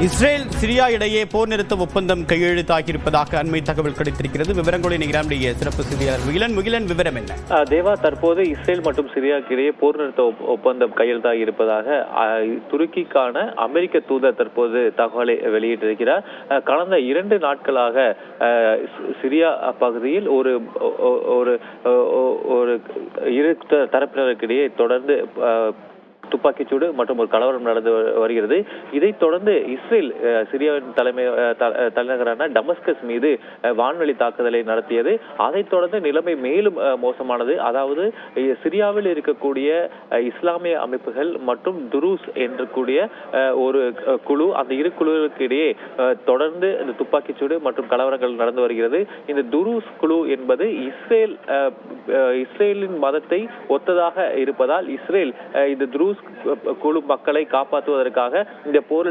Israel Syria இடையே போர் நிறுத்த ஒப்பந்தம் கையெழுத்தாகியிருப்பதாக அண்மை தகவல் கிடைத்திருக்கிறது. விவரங்களை நிகழாமுடைய சிறப்பு செய்தியாளர் முகிலன். முகிலன் விவரம் என்ன? தேவா தற்போது இஸ்ரேல் மற்றும் சிரியாவுக்கு இடையே போர் நிறுத்த ஒப்பந்தம் கையெழுத்தாகி இருப்பதாக துருக்கிக்கான அமெரிக்க தூதர் தற்போது தகவலை வெளியிட்டிருக்கிறார். கடந்த இரண்டு நாட்களாக சிரியா பகுதியில் ஒரு ஒரு ஒரு இரு த- தரப்பினருக்கிடையே தொடர்ந்து துப்பாக்கிச்சூடு மற்றும் ஒரு கலவரம் நடந்து வருகிறது. இதைத் தொடர்ந்து இஸ்ரேல் சிரியாவின் தலைமை தலைநகரான டமஸ்கஸ் மீது வான்வழி தாக்குதலை நடத்தியது. அதைத் தொடர்ந்து நிலைமை மேலும் மோசமானது. அதாவது சிரியாவில் இருக்கக்கூடிய இஸ்லாமிய அமைப்புகள் மற்றும் துருஸ் என்று கூடிய அஹ், ஒரு குழு அந்த இரு குழுக்களுக்கு இடையே அஹ், தொடர்ந்து இந்த துப்பாக்கிச்சூடு மற்றும் கலவரங்கள் நடந்து வருகிறது. இந்த துருஸ் குழு என்பது இஸ்ரேல் அஹ், இஸ்ரேலின் மதத்தை ஒத்ததாக இருப்பதால் இஸ்ரேல் அஹ், இந்த துருஸ் குழு மக்களை காப்பாற்றுவதற்காக இந்த போரில்